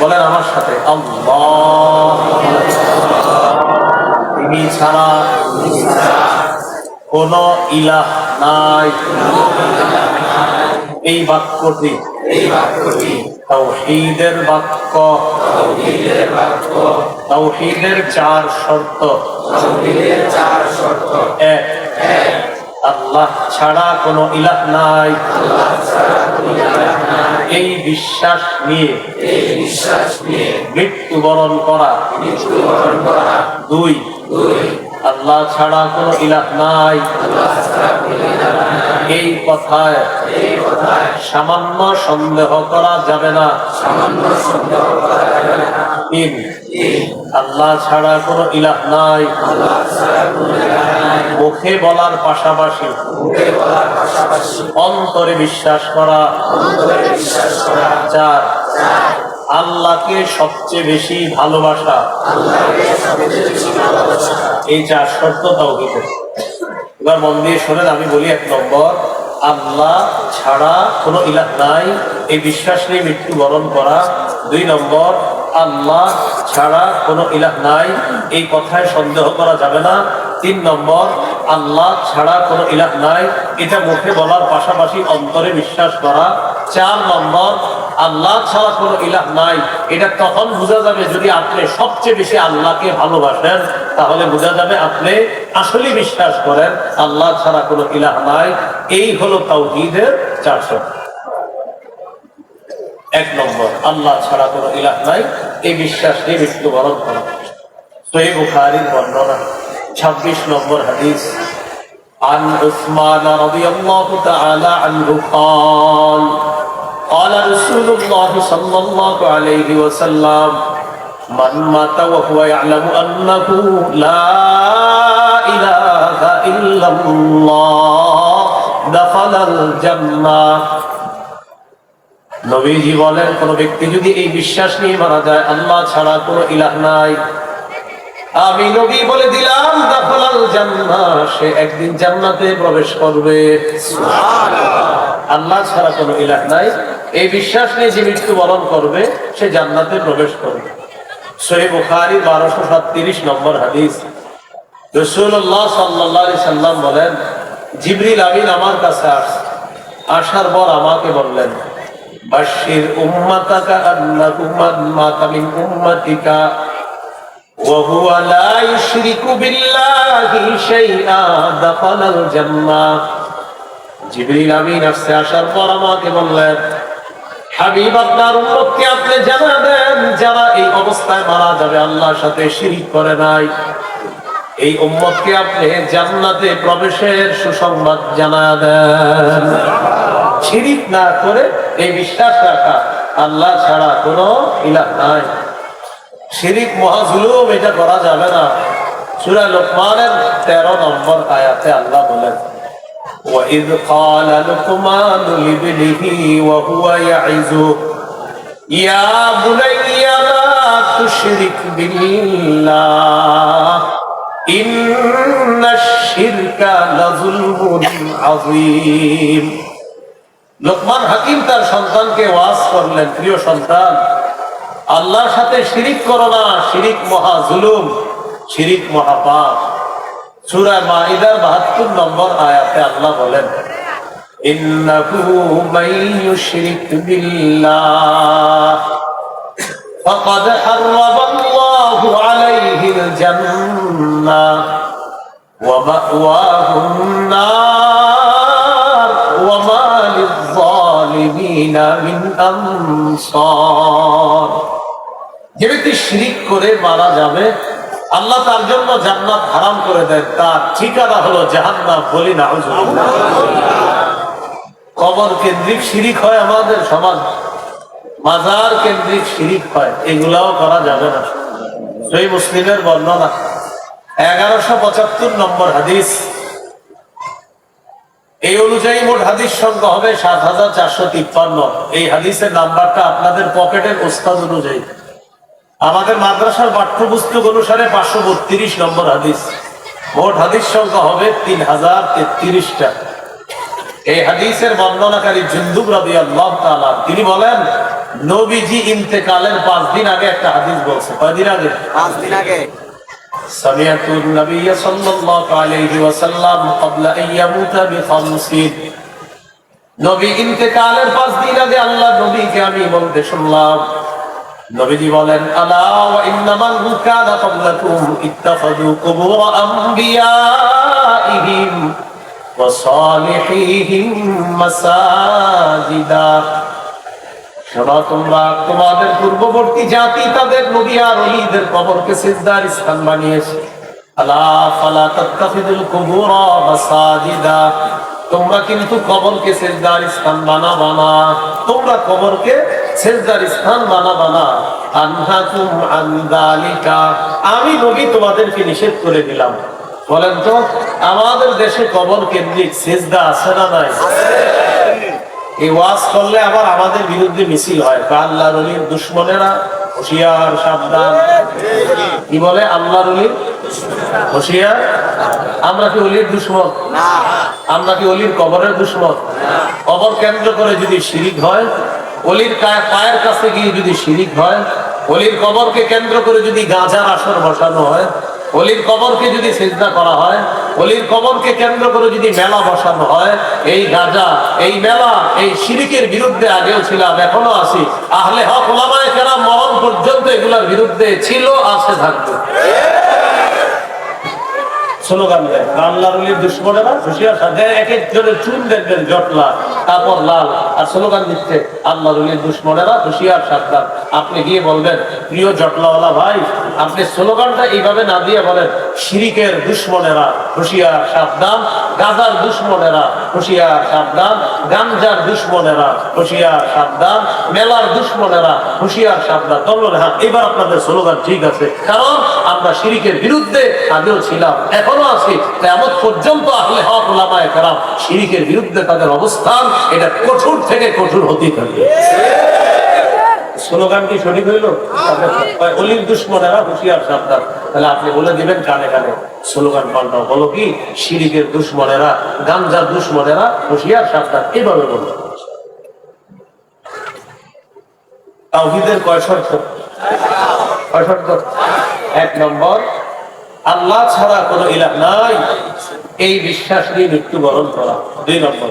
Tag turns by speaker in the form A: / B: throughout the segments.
A: বলেন আমার সাথে তিনি ছাড়া কোন ইলাহ নাই। এই বাক্যটি
B: তৌহিদের বাক্য। তৌহিদের চার শর্ত।
A: এক আল্লাহ ছাড়া কোনো ইলাহ নাই। এই বিশ্বাস নিয়ে মৃত্যুবরণ করা। দুই, আল্লাহ ছাড়া কোনো ইলাহ নাই। এই কথায় সামান্য সন্দেহ করা যাবে না। তিন আল্লাহ ছাড়া কোনো ইলাহ নাই। মুখে বলার পাশাপাশি অন্তরে বিশ্বাস করা। চার আল্লাহকে সবচেয়ে বেশি ভালোবাসা।
B: আল্লাহকে সবচেয়ে বেশি ভালোবাসা।
A: এই চার শর্ত তাও এবার মন দিয়ে শোনেন আমি বলি এক নম্বর আল্লাহ ছাড়া কোন ইলাহ নাই। এই বিশ্বাস নিয়ে মৃত্যুবরণ করা। দুই নম্বর, আল্লাহ ছাড়া কোনো ইলাহ নাই। এই কথায় সন্দেহ করা যাবে না। তিন নম্বর, আল্লাহ ছাড়া কোনো ইলাহ নাই। এটা মুখে বলার পাশাপাশি অন্তরে বিশ্বাস করা। চার নম্বর আল্লাহ ছাড়া কোনো ইলাহ নাই এটা তখন বোঝা যাবে যদি আপনি সবচেয়ে বেশি আল্লাহকে ভালোবাসেন তাহলে বোঝা যাবে আপনি আসলে বিশ্বাস করেন আল্লাহ ছাড়া কোনো ইলাহ নাই এই হলো তাওহীদের চারশো এক নম্বর আল্লাহ ছাড়া কোনো ইলাহ নাই এই বিশ্বাস নিয়ে মৃত্যুবরণ করা সহি বুখারীর বর্ণনা ছাব্বিশ নম্বর হাদিস عن عثمان رضي الله تعالى عنه قال রাসূলুল্লাহ সাল্লাল্লাহু আলাইহি ওয়াসাল্লাম মান মাতা ওয়া হুয়া ইয়ালামু আন্নাহু লা ইলাহা ইল্লাল্লাহ দাখালাল জান্নাহ। নবীজি বলেন, কোন ব্যক্তি যদি এই বিশ্বাস নিয়ে মারা যায়, আল্লাহ ছাড়া কোনো ইলাহ নাই। আমি নবী বলে দিলাম দাফলাল জান্নাত সে একদিন জান্নাতে প্রবেশ করবে। সুবহানাল্লাহ। আল্লাহ ছাড়া কোনো ইলাহ নাই এই বিশ্বাস নিয়ে যে মৃত্যুবরণ করবে সে জান্নাতে প্রবেশ করবে সহি বুখারী বারোশো সাতত্রিশ নম্বর হাদিস রসুল্লাহ সাল্লাহ সাল্লাম বলেন জিবরিল আমিন আমার কাছে আস আসার পর আমাকে বললেন বাশির উম্মাতাকা আন্নাহু মান মাতা মিন উম্মাতিকা وهو لا يشرك بالله شيئا دخل الجنة জিবরিল আমিন আসছে আসার পর আমাকে বললেন শিরিক জান্নাতে প্রবেশের সুসংবাদ জানা দেন। না করে এই বিশ্বাস রাখা আল্লাহ ছাড়া কোনো ইলাহ নাই। শিরিক মহাজুলুম, এটা করা যাবে না। সূরা লোকমানের তেরো নম্বর আয়াতে আল্লাহ বলেন وإذ قال لقمان لابنه وهو يعظه يا بني لا تشرك بالله إن الشرك لظلم عظيم লোকমান হাকিম তার সন্তানকে ওয়াজ করলেন প্রিয় সন্তান আল্লাহর সাথে শিরিক করো না শিরিক মহা জুলুম শিরিক মহাপাপ সূরা মাইদার 72 নম্বর আয়াতে আল্লাহ বলেন, ইন্নাহু ইউশরিক বিল্লাহ, ফাকাদ হারামাল্লাহু আলাইহিল জান্নাহ যে ব্যক্তি শিরিক করে মারা যাবে আল্লাহ তার জন্য জান্নাত হারাম করে দেয়, তার ঠিকানা হলো জাহান্নাম, বলি না কবর কেন্দ্রিক শিরিক হয় আমাদের সমাজ। মাজার কেন্দ্রিক শিরিক হয়, এগুলাও করা যাবে না। সেই মুসলিমের বর্ণনা। এগারোশো পঁচাত্তর নম্বর হাদিস। এই অনুযায়ী মোট হাদিস সংখ্যা হবে সাত হাজার চারশো তিপ্পান্ন। এই হাদিসের নাম্বারটা আপনাদের পকেটের ওস্তাদ অনুযায়ী। আমাদের মাদ্রাসার পাঠ্যপুস্তক অনুসারে পাঁচশো বত্রিশ নম্বর হাদিস মোট হাদিস সংখ্যা হবে তিন হাজার তেত্রিশটা এই হাদিসের বর্ণনাকারী জুন্দুব রবি আল্লাহ তালা তিনি বলেন নবীজি ইন্তেকালের পাঁচ দিন আগে একটা হাদিস বলছে কয়দিন আগে
C: পাঁচ দিন আগে
A: سمعت النبي صلى الله عليه وسلم قبل أن يموت بخمس নবী ইন্তেকালের পাঁচ দিন আগে আল্লাহ নবীকে আমি বলতে শুনলাম নবীজি বলেন, আলা ওয়া ইন্নামান কানা ক্বাবলাকুম ইত্তাখাযু কুবুর আম্বিয়াইহিম ওয়া সালিহিহিম মাসাজিদা। তোমরা তোমাদের পূর্ববর্তী জাতি তাদের নবী আর অলিদের কবরকে সিজদার স্থান বানিয়েছে। আলা ফালা কুবুর মাসাজিদা। তোমরা কিন্তু কবরকে সিজদার স্থান বানাবা না। তোমরা কবরকে সিজদার স্থান বানাবা না আনহাকুম আন আমি নবী তোমাদেরকে নিষেধ করে দিলাম। বলেন তো আমাদের দেশে কবর কেন্দ্রিক সিজদা আছে না নাই? এই ওয়াজ করলে আবার আমাদের বিরুদ্ধে মিছিল হয়। আল্লাহ রলির দুশ্মনেরা হুশিয়ার সাবধান। কি বলে আল্লাহ রলির হুশিয়ার? আমরা কি অলির দুশ্মন? আমরা কি অলির কবরের দুশ্মন? কবর কেন্দ্র করে যদি শিরিক হয় অলির পায়ের কাছে গিয়ে যদি শিরিক হয়, অলির কবরকে কেন্দ্র করে যদি গাঁজার আসর বসানো হয়, অলির কবরকে যদি চেষ্টা করা হয়, অলির কবরকে কেন্দ্র করে যদি মেলা বসানো হয়, এই গাঁজা, এই মেলা, এই শিরিকের বিরুদ্ধে আগেও ছিলাম, এখনও আছি। আহলে হক ওলামায়ে কেরাম মরণ পর্যন্ত এগুলোর বিরুদ্ধে ছিল, আছে, থাকবে। স্লোগান দেয় রলির দুশ্মনেরা হুশিয়ার সাথে এক একজনের চুল দেখবেন জটলা, তারপর লাল। আর স্লোগান দিচ্ছে, আল্লাহ রলির দুশ্মনেরা, হুশিয়ার সাবধান আপনি গিয়ে বলবেন, প্রিয় জটলাওয়ালা ভাই, আপনি স্লোগানটা এইভাবে না দিয়ে বলেন শিরিকের দুশ্মনেরা হুশিয়ার সাবধান, গাজার দুশ্মনেরা হুশিয়ার সাবধান গাঞ্জার দুশ্মনেরা হুশিয়ার সাবধান, মেলার দুশ্মনেরা হুশিয়ার সাবধান। তল্লের হ্যাঁ এবার আপনাদের স্লোগান ঠিক আছে। কারণ আমরা শিরিকের বিরুদ্ধে আগেও ছিলাম, এখনও আছি। তেমন পর্যন্ত আসলে হক ওলামায় কারাম শিরিকের বিরুদ্ধে তাদের অবস্থান, এটা কঠোর থেকে কঠোর হতেই থাকবে। স্লোগান কি সঠিক হইল? অলির দুশ্মনেরা হুশিয়ার সাবধান। তাহলে আপনি বলে দিবেন কানে কানে স্লোগান পাল্টাও। বলো কি? শিরিকের দুশ্মনেরা গাঞ্জার দুশ্মনেরা হুশিয়ার সাবধান। এভাবে বলো। তাওহীদের কয় শর্ত? কয় শর্ত? এক নম্বর, আল্লাহ ছাড়া কোনো ইলাহ নাই। এই বিশ্বাস নিয়ে মৃত্যুবরণ করা। দুই নম্বর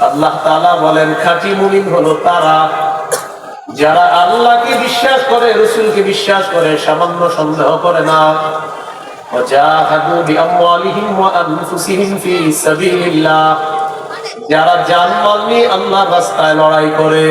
A: আল্লাহ তালা বলেন, খাঁটি মুমিন হলো তারা যারা আল্লাহকে বিশ্বাস করে, রসুলকে বিশ্বাস করে, সামান্য সন্দেহ করে না। আল্লাহ লড়াই করে,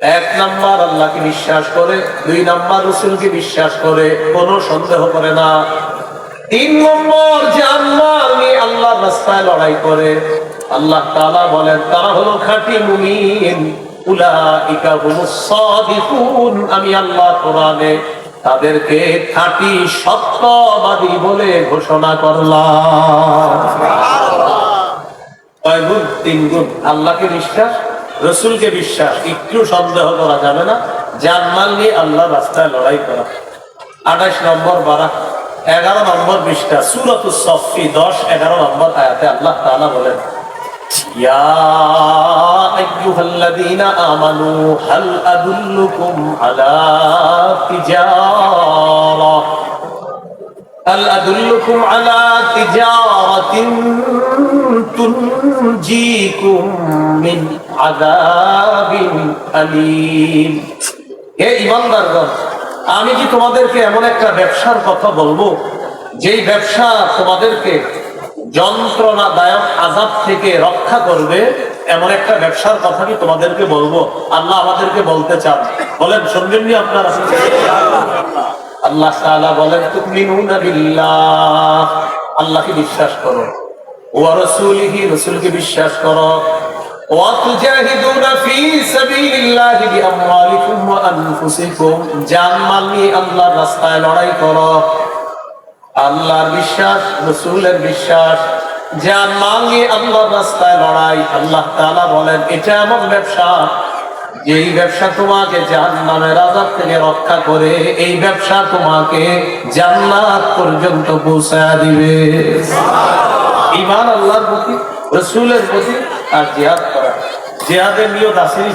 A: এক নাম্বার আল্লাহকে বিশ্বাস করে, দুই নাম্বার রসুলকে বিশ্বাস করে, কোনো সন্দেহ করে না। তিন নম্বর জানমাল নিয়ে আল্লাহর রাস্তায় লড়াই করে। আল্লাহ তাআলা বলেন, তারা হলো মুমিন আমি আল্লাহ কোরআনে তাদেরকে খাঁটি সত্যবাদী বলে ঘোষণা করলাম। তিন গুণ। আল্লাহকে বিশ্বাস, রসুলকে বিশ্বাস। একটু সন্দেহ করা যাবে না যার মাল নিয়ে আল্লাহ রাস্তায় লড়াই করা। আঠাশ নম্বর বারা এগারো নম্বর পৃষ্ঠা সুরত সফি দশ এগারো নম্বর আয়াতে আল্লাহ তাআলা বলেন يا أيها الذين آمنوا هل أدلكم على تجارة هل أدلكم على تجارة تنجيكم من عذاب أليم হে ইমানদারগণ আমি কি তোমাদেরকে এমন একটা ব্যবসার কথা বলব? যেই ব্যবসা তোমাদেরকে যন্ত্রণাদায়ক আজাব থেকে রক্ষা করবে, এমন একটা ব্যবসার কথা কি তোমাদেরকে বলব। আল্লাহ আমাদেরকে বলতে চান। বলেন শুনবেননি আপনারা? আল্লাহ তাআলা বলেন বিল্লাহ। আল্লাহকে বিশ্বাস করো। ওয়া রাসূলিহি, রাসূলকে বিশ্বাস করো। وتجاهدون في سبيل الله بأموالكم وأنفسكم জান মাল নিয়ে আল্লাহর রাস্তায় লড়াই করো আল্লাহর বিশ্বাস রসুলের বিশ্বাস যার মাল নিয়ে আল্লাহর রাস্তায় লড়াই আল্লাহ তাআলা বলেন এটা এমন ব্যবসা এই ব্যবসা তোমাকে জাহান্নামের আযাব থেকে রক্ষা করে এই ব্যবসা তোমাকে জান্নাত পর্যন্ত পৌঁছায় দিবে ইমান আল্লাহর প্রতি রসুলের প্রতি আর জিহাদ করা। জিহাদের নিয়ত আসেনি